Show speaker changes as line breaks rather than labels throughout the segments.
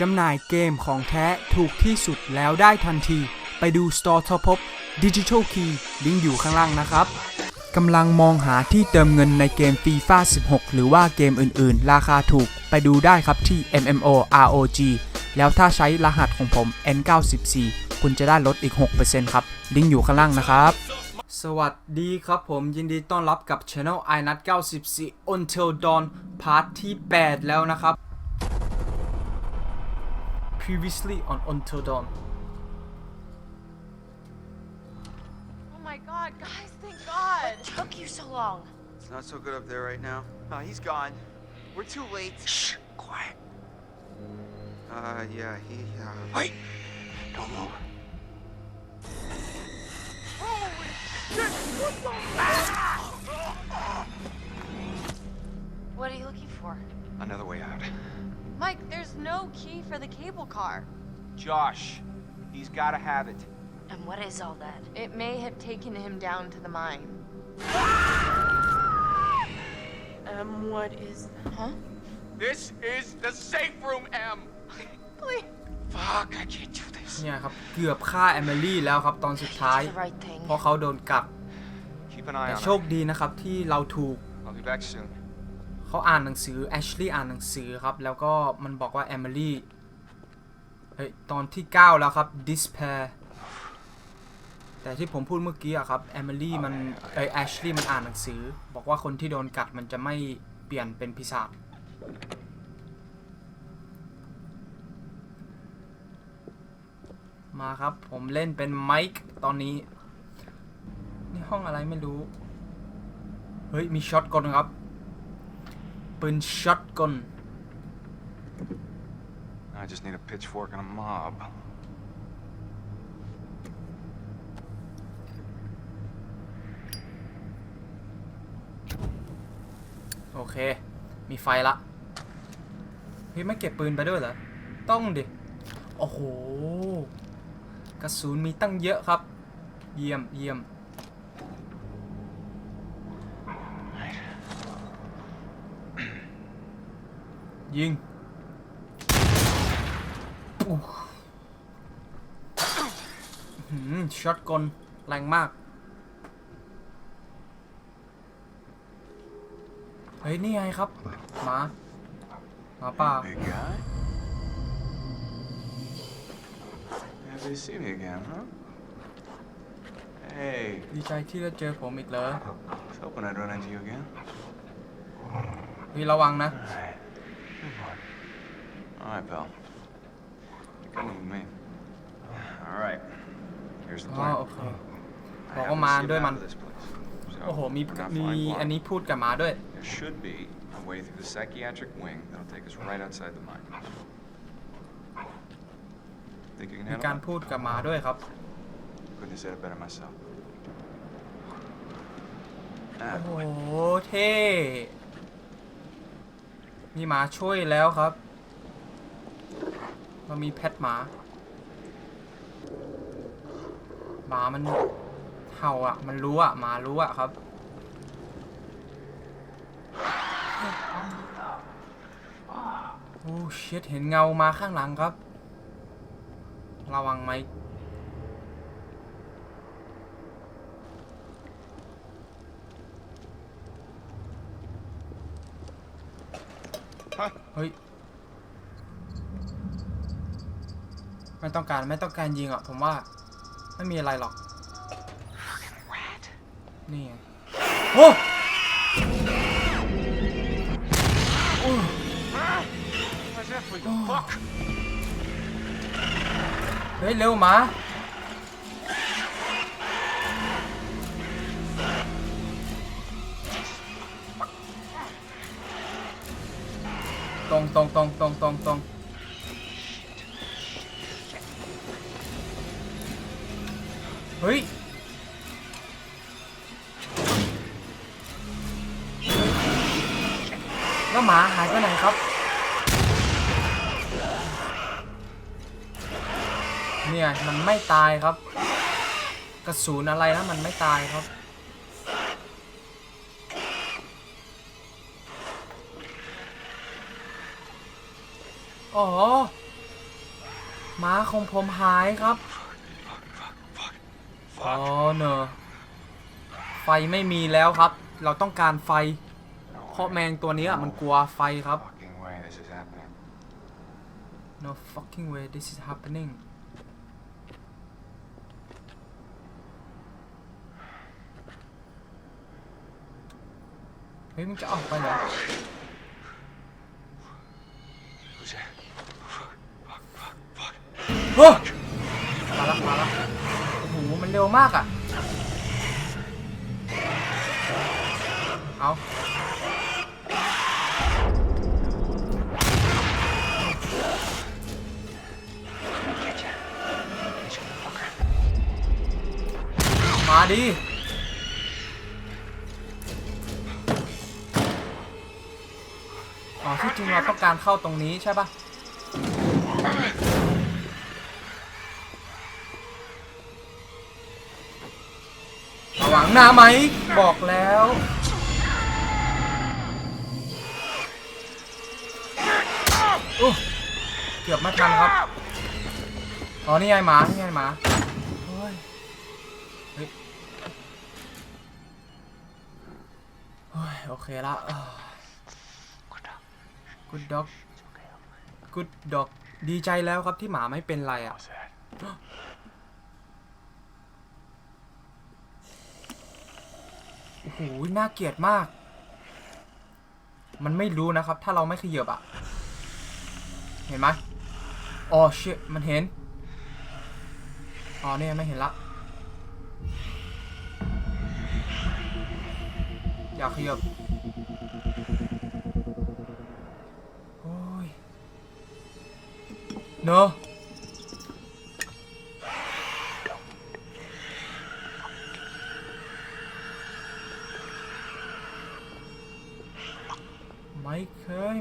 จำหน่ายเกมของแท้ถูกที่สุดแล้วได้ทันที ไปดู Store ทพบ Digital Key ลิงก์อยู่ข้างล่างนะครับกำลังมองหาที่เติมเงินในเกม FIFA 16 หรือว่าเกมอื่นๆ ราคาถูกไปดูได้ครับที่ MMO ROG แล้วถ้าใช้รหัสของผม N94 คุณจะได้ลดอีก 6%ครับ ลิงก์อยู่ข้างล่างนะครับ สวัสดีครับผมยินดีต้อนรับกับ Channel i n u t 94 Until Dawn พาร์ทที่ 8 แล้วนะครับ Previously on Until Dawn
Oh my god, guys, thank god.
took you so long?
It's not so good up there right now.
Uh, he's gone. We're too late.
Shh, quiet. Uh, yeah, he, uh...
Wait! Don't move. Holy shit!
What the? What are you looking for?
Another way out.
Mike, there's no key for the cable car.
Josh, he's gotta have it.
And what is all that?
It may have taken him down to the mine. Um, what is that? Huh?
This is the safe room, M!
Please.
Fuck, I can't do this.
เนี่ยครับเกือบฆ่าแอมิลี่แล้วครับตอนสุดท้าย
You did the right thing.
เพราะเขาโดนกัด
Keep an eye
แต่
on
โชคดีนะครับที่เราถูก
her. I'll be back soon.
เขาอ่านหนังสือแอชลีย์อ่านหนังสือครับ แล้วก็มันบอกว่าแอมิลี่เฮ้ยตอนที่ 9 แล้วครับ despair แต่ที่ผมพูดเมื่อกี้อะครับแอมิลี่มันเอ้ยแอชลีย์มันอ่านหนังสือ บอกว่าคนที่โดนกัดมันจะไม่เปลี่ยนเป็นปีศาจมาครับ ผมเล่นเป็นไมค์ตอนนี้ นี่ห้องอะไรไม่รู้ เฮ้ย มีช็อตกลครับ ปืนช็อตกล
I just need a pitchfork and a mob.
โอเค มีไฟละเฮ้ยไม่เก็บปืนไปด้วยเหรอ ต้องดิ โอ้โห กระสุนมีตั้งเยอะครับ เยี่ยมเยี่ยม ยิงอู้หืมช็อตกลแรงมาก เฮ้ย นี่ไงครับ หมาหมาป่า
Big guy? Happy to see me again, huh? Hey,
ดีใจที่ได้เจอผมอีกเลย
was hoping I'd run into you again.
พี่ระวังนะ
Alright. Good boy. Alright, pal. You're coming with me. Alright. Here's the
อ๋อ
plan.
โอเค
I
บอก
happen
ว่า
to
มา
see a
ด้วย
map
มัน
of this place. So,
โอ้โห มี
we're not
มี
flying
อัน
blind.
นี้พูดกับหมาด้วย
There should be a way through the psychiatric wing that'll take us right outside the mine. Think you can
มี
handle
การ
it?
พูดกับหมาด้วยครับ
Couldn't have said it better myself.
โอ้
Ah,
โห
boy.
เท่ มีหมาช่วยแล้วครับ เรามีแพทหมา หมามันเห่าอะ มันรู้อะ หมารู้อะครับโอ้เชิดเห็นเงามาข้างหลังครับ ระวังไหม
Huh?
เฮ้ย ไม่ต้องการไม่ต้องการยิงอะ ผมว่า ไม่มีอะไรหรอก นี่โอ้เฮ้ย เร็วมา ตรงตรงตรงตรงตรงตรงเฮ้ยแล้วหมาหายไปไหนครับ เนี่ย มันไม่ตายครับ กระสุนอะไรนะมันไม่ตายครับ อ๋อม้าของผมหายครับ อ๋อเนอะไฟไม่มีแล้วครับ เราต้องการไฟ เพราะแมงตัวเนี้ยมันกลัวไฟครับ
Fucking way this is happening.
no fucking way this is happening เฮ้ยมึงจะออกไปเหรอ
Who's that?
เฮ้มาละมาละโอ้โหมันเร็วมากอะ เอามาดิอ๋อที่จริงเราต้องการเข้าตรงนี้ใช่ปะ หน้าไหมบอกแล้วอู้เกือบไม่ทันครับ อ๋อ นี่ไงหมา นี่ไงหมาเฮ้ยเฮ้ยเฮ้ยโอเคละกุดด็อกกุดด็อก ดีใจแล้วครับที่หมาไม่เป็นไรอะ
What's that?
โอ้โหน่าเกลียดมาก มันไม่รู้นะครับ ถ้าเราไม่ขยับอะเห็นไหมอ๋อเชิมันเห็น อ๋อเนี่ยไม่เห็นละอยากขยับโอ้ยเนอะ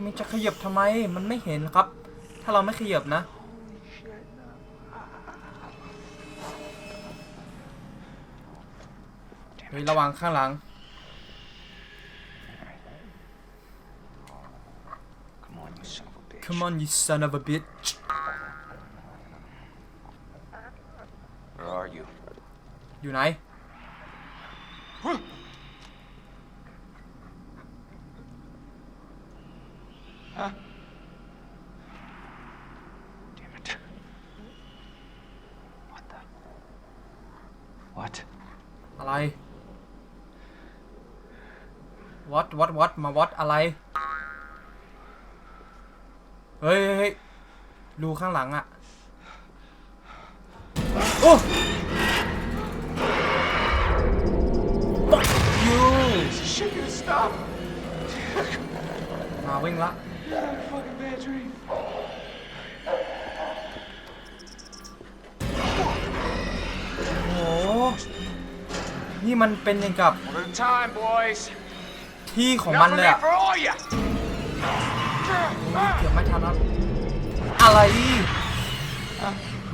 มันจะขยับทำไม มันไม่เห็นครับ ถ้าเราไม่ขยับนะ เฮ้ย ระวังข้างหลัง
Come on, you son of a bitch.
Come on you son of a bitch
Where are you?
อยู่ไหน
Huh? Damn it. What the? What?
อะไร วอดวอดมาวอดอะไร เฮ้ยเฮ้ยรูข้างหลังอะโอ้
ยู
มาวิ่งละโอ้นี่มันเป็นอย่างกับ ที่ของ
Enough
มัน
of
เลย
me
อะ
for all ya!
เกือบไม่ทันครับอะไร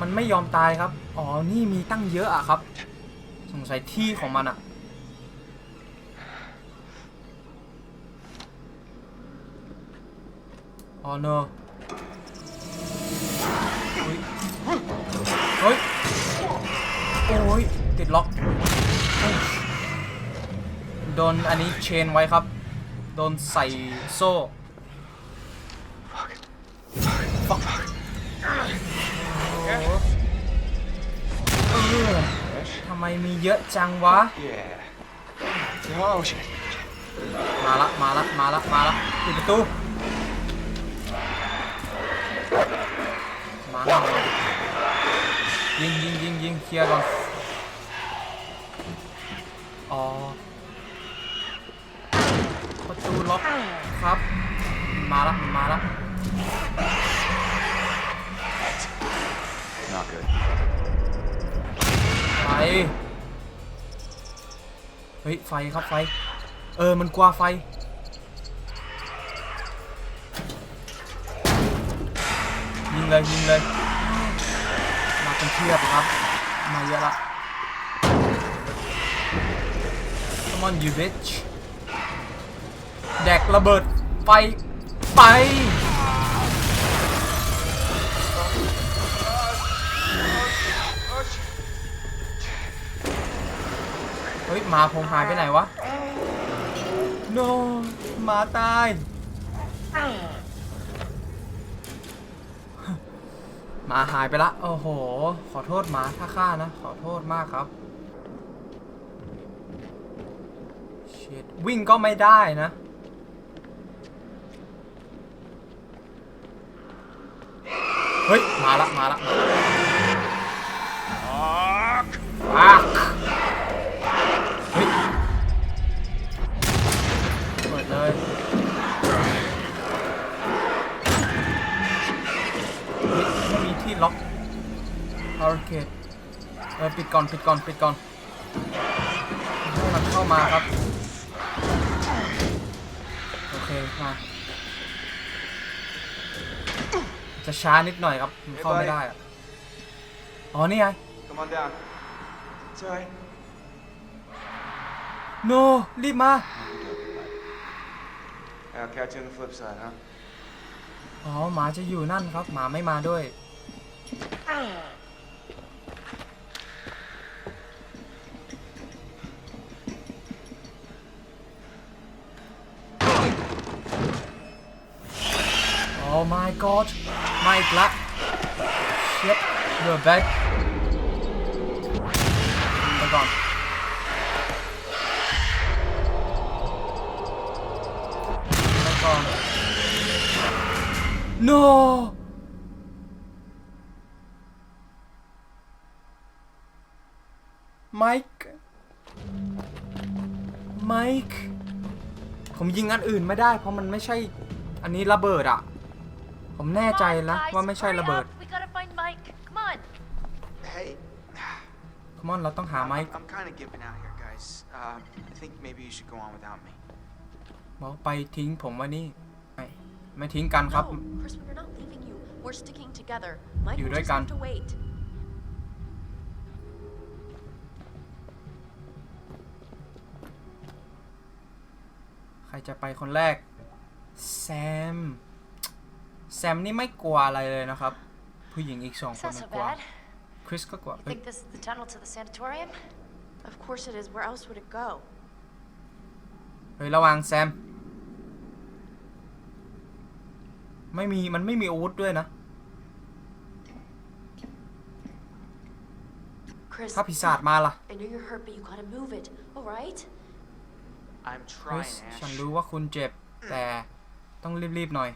มันไม่ยอมตายครับ อ๋อ นี่มีตั้งเยอะอะครับ สงสัยที่ของมันอะอ๋อเนอะเฮ้ยเฮ้ยโอ้ยติดล็อกโอ้ย โดนอันนี้เชนไว้ครับ โดนใส่โซ่ Fuck โอ้โหเออทำไมมีเยอะจังวะ
Yeah. Oh, shit.
มาละ มาละ มาละ มาละปิดประตู มาแล้วยิงยิงยิงยิงเคลียร์ก่อน อ๋อประ ตูล็อกครับ มาละมาละ
Not good.
ไฟ เฮ้ย ไฟครับไฟ เออ มันกลัวไฟ ยิงเลยยิงเลย มาเป็นเทียบครับ มาเยอะละ Come on you bitch แดกระเบิดไฟไป เฮ้ยหมาผงหายไปไหนวะ โนหมาตาย หมาหายไปละ โอ้โห ขอโทษหมาถ้าฆ่านะ ขอโทษมากครับเชดวิ่งก็ไม่ได้นะ เฮ้ย มาละ มาละมาละเฮ้ยเปิดเลยไม่มีที่ล็อกพาราเคดเออปิดก่อน ปิดก่อน ปิดก่อนให้มันเข้ามาครับ โอเค มา จะช้านิดหน่อยครับมันเข้าไม่ได้อะอ๋อนี่ไง
Come on down. It's alright.
no รีบมา
I'll catch you on the flip side, huh?
อ๋อหมาจะอยู่นั่นครับ หมาไม่มาด้วย Oh my god มา อีกละ Shit you're back ไปก่อนไปก่อน No ไมค์ไมค์ผมยิงอันอื่นไม่ได้ เพราะมันไม่ใช่อันนี้ระเบิดอะ ผมแน่ใจ
Come on,
แล้ว
guys,
ว่าไม่ใช่
hurry
ระเบิด
up. We gotta find Mike. Come on.
Hey,
คมอนเราต้องหา
I'm,
ไมค์
I'm kind of giving out here, guys. Uh, I think maybe you should go on without me.
บอกไปทิ้งผมไว้นี่ ไม่ไม่ทิ้งกันครับ
No, Chris, we're not leaving you. We're sticking together. Mike
You
will
ด้วย
just
กัน
have to wait.
ใครจะไปคนแรก แซม แซมนี่ไม่กลัวอะไรเลยนะครับ ผู้หญิงอีกสอง
It's
คน
not
ไม่
so
กลัว
bad.
คริสก็กลัว
You
เอ้ย
think this is the tunnel to the sanatorium?
Of course it is. Where else would it go?
เฮ้ยระวังแซม ไม่มีมันไม่มีอาวุธด้วยนะ
Chris,
ถ้าปีศาจมาล่ะ
I know you're hurt, but you gotta move it. All right?
I'm
คริส
trying,
ฉัน
Ash.
รู้ว่าคุณเจ็บแต่ต้องรีบๆหน่อย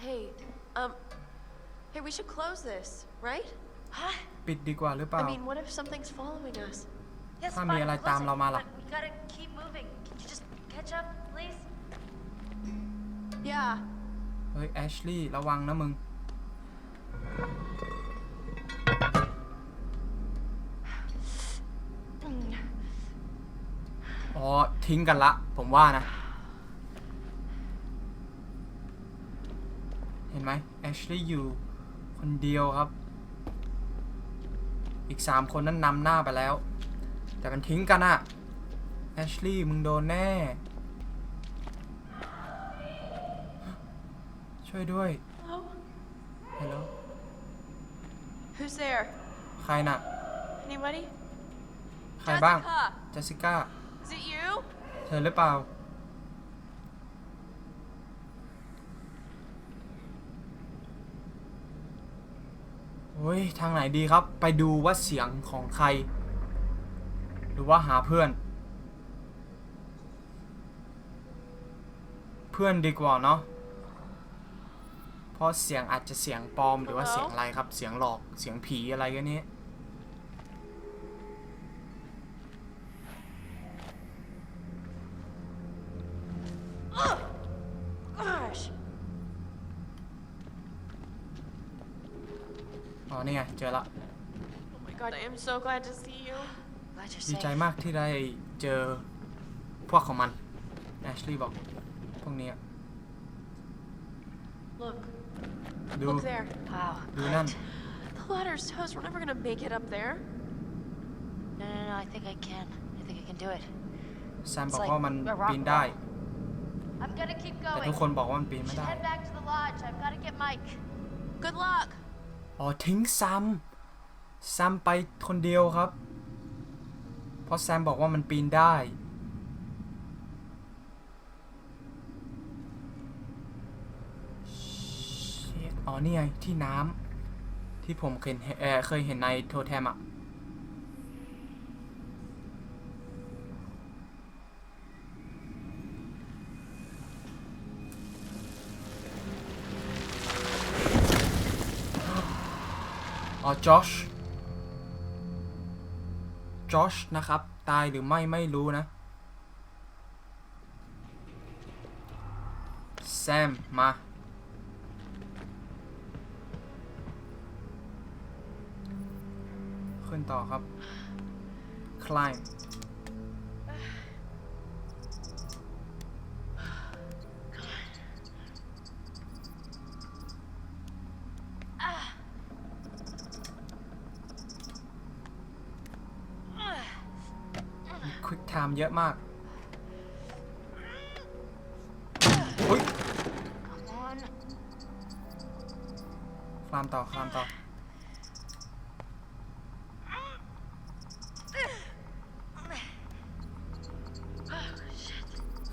Hey, um, hey, we should close this, right?
Huh?
ปิดดีกว่าหรือเปล่า
I mean, what if something's following us?
Yes,
ถ้า
fine.
มีอะไร
close
ตาม
it,
เรามาล่ะ
but we gotta keep moving. Can you just catch up, please?
Yeah.
เฮ้ยแอชลี่ระวังนะมึง อ๋อ ทิ้งกันละ ผมว่านะ เห็นไหมแอชลี่อยู่ คนเดียวครับ อีกสามคนนั้นนำหน้าไปแล้ว แต่มันทิ้งกันอะแอชลี่มึงโดนแน่ ช่วยด้วย
Oh,
ฮัลโหล
who's there?
ใครน่ะ
Anybody?
ใครบ้าง
Jessica,
เจสสิก้า
is it you?
เธอหรือเปล่า โอ้ย ทางไหนดีครับ ไปดูว่าเสียงของใคร หรือว่าหาเพื่อน เพื่อนดีกว่าเนาะเพราะเสียงอาจจะเสียงปลอมหรือว่าเสียงอะไรครับ เสียงหลอกเสียงผีอะไรกันนี้ เจอละ
Oh my god, I am so glad to see you.
Glad you're
ดี
safe.
ใจมากที่ได้เจอพวกของมันแอชลีย์บอก พวกนี้อะ
Look,
ดู
look there.
Wow.
Do none.
good.
The ladder's toast. We're never gonna make it up there.
I think I can. I think I can do it.
แซมบอกว่ามันปีนได้
I'm gonna keep
แต่
going.
ทุกคนบอกว่ามันปีน
We
ไม่
should
ได้
head back to the lodge. I've gotta get Mike.
Good luck.
อ๋อทิ้งซัมซัมไปคนเดียวครับ เพราะแซมบอกว่ามันปีนได้ Shit อ๋อนี่ไงที่น้ำที่ผมเคยเห็นเคยเห็นในโทแทมอะ อ๋อจอชจอชนะครับ ตายหรือไม่ไม่รู้นะแซม มา ขึ้นต่อครับ climb quick time เยอะมากอุ้ยคลามต่อคลามต่อ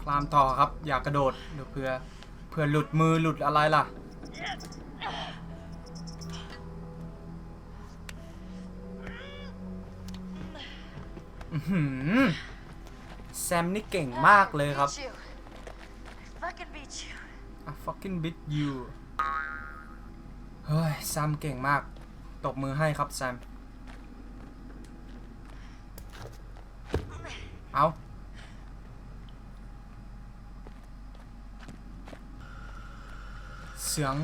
คลามต่อครับ อย่ากกระโดดเดี๋ยวเผื่อเผื่อหลุดมือหลุดอะไรล่ะ อื้อหือ แซมนี่เก่งมากเลยครับ
Beat you. I fucking beat you.
I fucking beat you เฮ้ยแซมเก่งมาก ตบมือให้ครับแซม เอาเสียง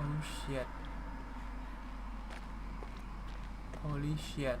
Oh shit Holy shit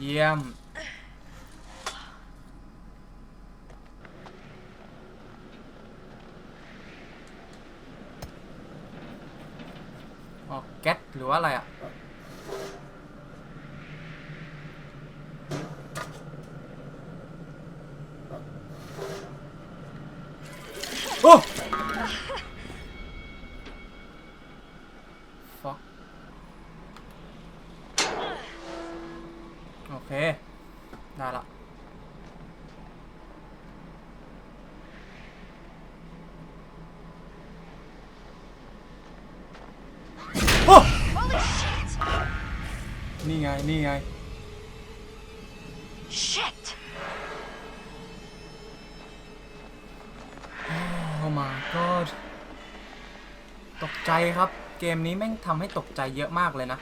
เยี่ยมอ๋อแก๊สหรือว่าอะไรอะ โอ้ fuck โอเค ได้ละ โอ้
Holy shit!
นี่ไง นี่ไง
Shit!
Oh my god ตกใจครับ เกมนี้แม่งทำให้ตกใจเยอะมากเลยนะ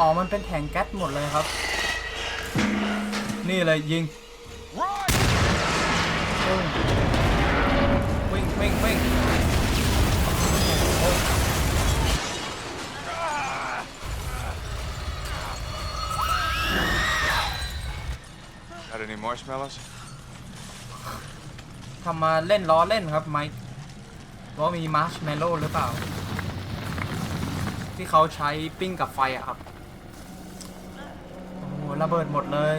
อ๋อ มันเป็นแทงแก๊สหมดเลยครับ นี่เลยยิง
Run!
วิ่งวิ่งวิ่ง
Got any marshmallows?
ทำมาเล่นล้อเล่นครับไมค์ ว่ามีมาร์ชเมลโล่หรือเปล่า ที่เขาใช้ปิ้งกับไฟอะครับ โอ้โหระเบิดหมดเลย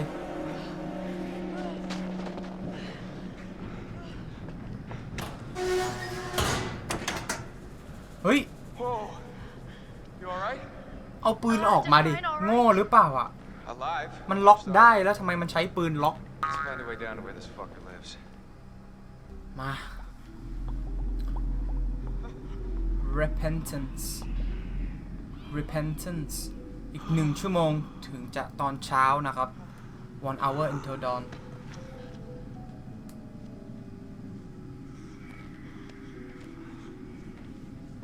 โเฮ้ย
Whoa. You alright?
เอาปืนออกมาดิ โง่หรือเปล่าอะ
Alive?
มันล็อกได้แล้วทำไมมันใช้ปืนล็อก
Let's find a way down to where this fucker lives.
มา repentance repentance อีกหนึ่งชั่วโมงถึงจะตอนเช้านะครับ one hour until dawn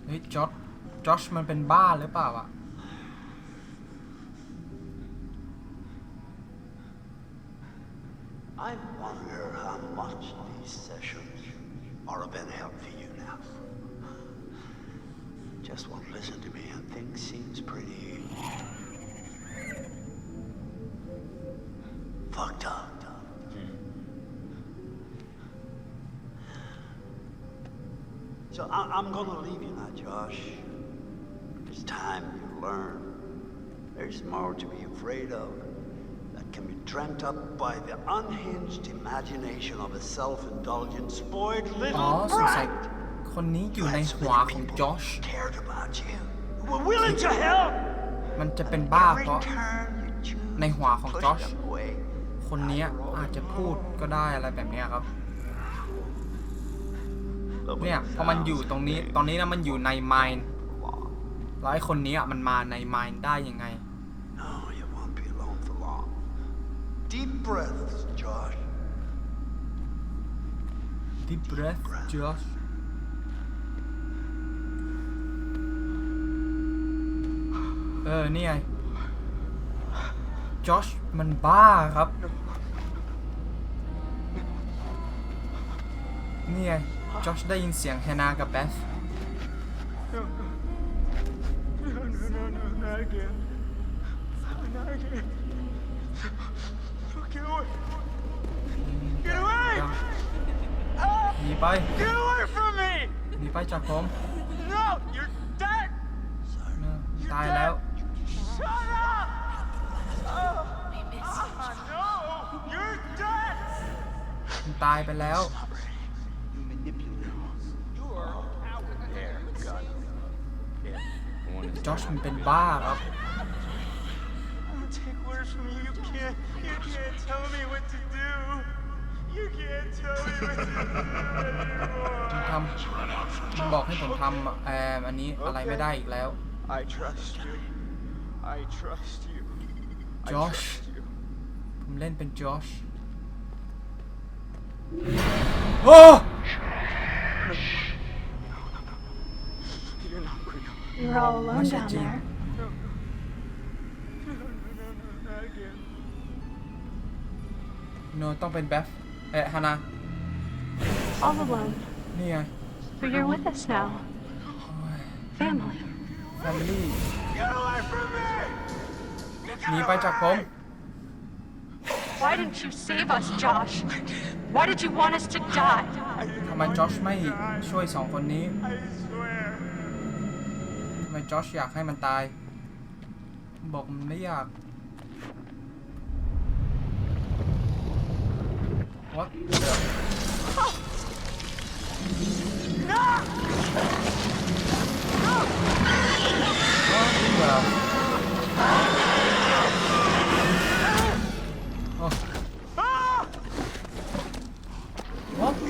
เฮ้ยจอร์จอชมันเป็นบ้าหรือเปล่าอะ
I wonder how much these sessions are of any pretty fucked up. So I- I'm gonna leave you now, Josh. It's time you learn. There's more to be afraid of that can be dreamt up by the unhinged imagination of a self-indulgent, spoiled
อ๋อ
little
สงสัย
brat.
คนนี้อยู่ใน
You had so
หัว
many
ของ
people
จอช
who cared about you, who Were willing to help.
มันจะเป็นบ้า
Every
เพราะ
turn you choose
ในหัวของ
to push
จอช
them away.
คนเนี้ยอาจจะพูดก็ได้อะไรแบบเนี้ยครับ
But
เนี่ย
when
พอมันอยู่ตรงนี้
sounds
ตอนนี้นะมันอยู่ใน mind
long.
แล้วไอ้คนนี้อะมันมาใน mind ได้ยังไง
No, you won't be alone for long. Deep breaths, Josh.
deep breath Josh เออ นี่ไงจอชมันบ้าครับ นี่ไงจอชได้ยินเสียงแฮนากับแบธ
Not again. Not again. Get away. Get away!
หนีไป
Get away from me!
หนีไปจากผม
No! You're dead!
ตายแล้ว ตายไปแล้ว จอชมันเป็นบ้าครับ ทำมันบอกให้ผมทำแอมอันนี้อะไรไม่ได้อีกแล้ว จ
อช
ผมเล่นเป็นจอช โอ้
You're not real.
You're all alone
What's
down
that, Jim?
there.
No, no, no, not again.
โนต้องเป็นแบฟเอ๊ะฮานา
All alone.
นี่ไง
But you're with us now. Family.
แฟมิลี่
Get away from me!
หนีไปจากผม
Why didn't you save us, Josh? Why did you want us to die?
ทำไมจอชไม่ช่วยสองคนนี้
I swear.
ทำไมจอชอยากให้มันตาย บอกมันไม่อยาก What the What the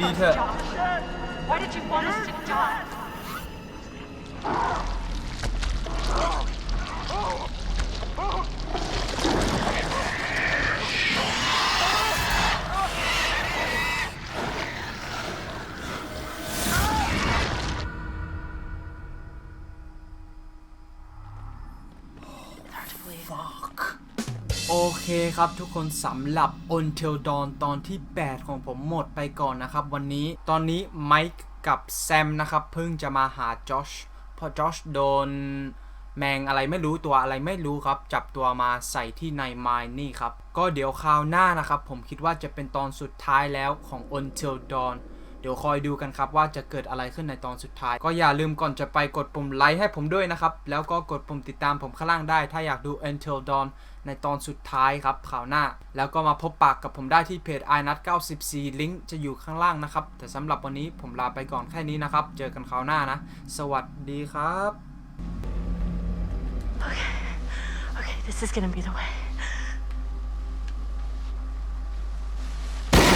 ดี
us,
ๆเถอะ
Josh? Why did you want us to die?
ครับทุกคนสำหรับ Until Dawn ตอนที่ 8 ของผมหมดไปก่อนนะครับ วันนี้ตอนนี้ไมค์กับแซมนะครับเพิ่งจะมาหาจอชเพราะจอชโดนแมงอะไรไม่รู้ตัวอะไรไม่รู้ครับ จับตัวมาใส่ที่ในไมน์นี่ครับ ก็เดี๋ยวคราวหน้านะครับ ผมคิดว่าจะเป็นตอนสุดท้ายแล้วของ Until Dawn เดี๋ยวคอยดูกันครับว่าจะเกิดอะไรขึ้นในตอนสุดท้าย ก็อย่าลืมก่อนจะไปกดปุ่มไลค์ให้ผมด้วยนะครับ แล้วก็กดปุ่มติดตามผมข้างล่างได้ ถ้าอยากดู Until Dawn ในตอนสุดท้ายครับข่าวหน้า แล้วก็มาพบปากกับผมได้ที่เพจ i n u t 94 ลิงก์จะอยู่ข้างล่างนะครับ แต่สำหรับวันนี้ผมลาไปก่อนแค่นี้นะครับ เจอกันข่าวหน้านะ สวัสดีครับ
Okay. Okay, this is gonna be the way.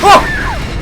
Oh!